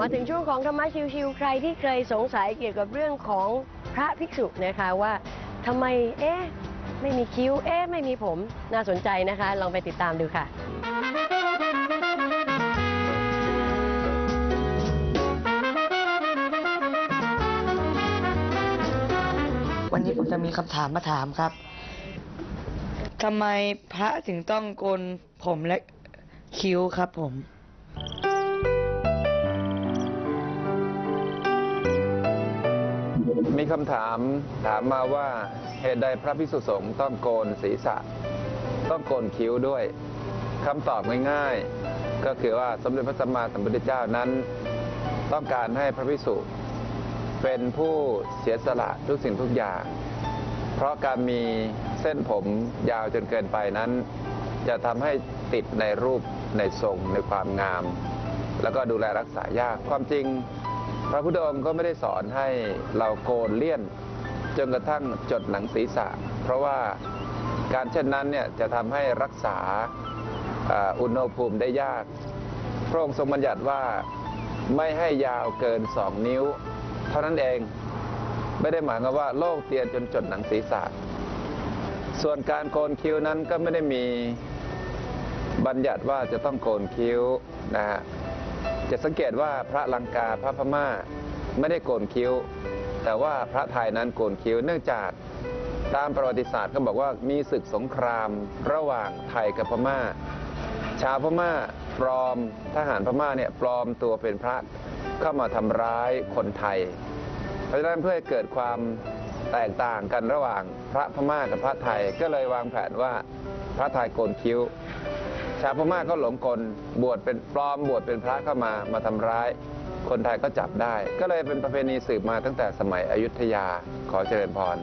มาถึงช่วงของธรรมะชิวๆใครที่เคยสงสัยเกี่ยวกับเรื่องของพระภิกษุนะคะว่าทำไมเอ๊ะไม่มีคิ้วเอ๊ะไม่มีผมน่าสนใจนะคะ ลองไปติดตามดูค่ะวันนี้ผมจะมีคำถามมาถามครับทำไมพระถึงต้องโกนผมและคิ้วครับผม มีคำถามถามมาว่าเหตุใดพระพิสุสงฆ์ต้องโกนศีรษะ ต้องโกนคิ้วด้วยคำตอบง่ายๆ ก็คือว่าสมเด็จพระสัมมาสัมพุทธเจ้านั้น ต้องการให้พระพิสุเป็นผู้เสียสละทุกสิ่งทุกอย่าง เพราะการมีเส้นผมยาวจนเกินไปนั้น จะทำให้ติดในรูปในทรงในความงาม แล้วก็ดูแลรักษายากความจริง ระพุทธองค์ก็ไม่ได้สอนให้เราโกนเลี่ยน จนกระทั่งจดหนังศีรษะ เพราะว่าการเช่นนั้นเนี่ยจะทำให้รักษาอุณหภูมิได้ยาก พระองค์ทรงบัญญัติว่าไม่ให้ยาวเกินสองนิ้ว เท่านั้นเองไม่ได้หมายความว่าโลกเตียนจนจดหนังศีรษะ ส่วนการโกนคิ้วนั้นก็ไม่ได้มีบัญญัติว่าจะต้องโกนคิ้วนะฮะ จะสังเกตว่าพระลังกาพระพม่าไม่ได้โกนคิ้ว แต่ว่าพระไทยนั้นโกนคิ้ว เนื่องจากตามประวัติศาสตร์เขาบอกว่ามีศึกสงครามระหว่างไทยกับพม่า ชาวพม่าปลอมทหารพม่าเนี่ยปลอมตัวเป็นพระเข้ามาทำร้ายคนไทย เพราะฉะนั้นเพื่อให้เกิดความแตกต่างกันระหว่างพระพม่ากับพระไทยก็เลยวางแผนว่าพระไทยโกนคิ้ว ชาวพม่าก็หลงกลบวชเป็นปลอมบวชเป็นพระเข้ามามาทำร้าย คนไทยก็จับได้ ก็เลยเป็นประเพณีสืบมาตั้งแต่สมัยอยุธยาขอเจริญพร